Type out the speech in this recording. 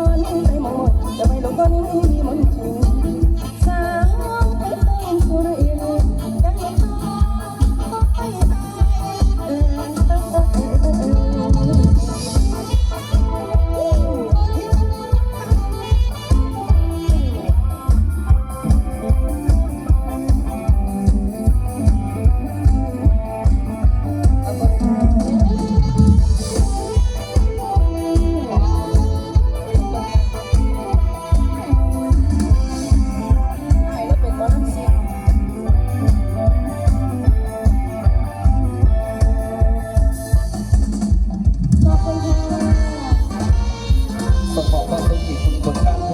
อนไปหมดจะไปหลงตอนนี้มีมนต์จริง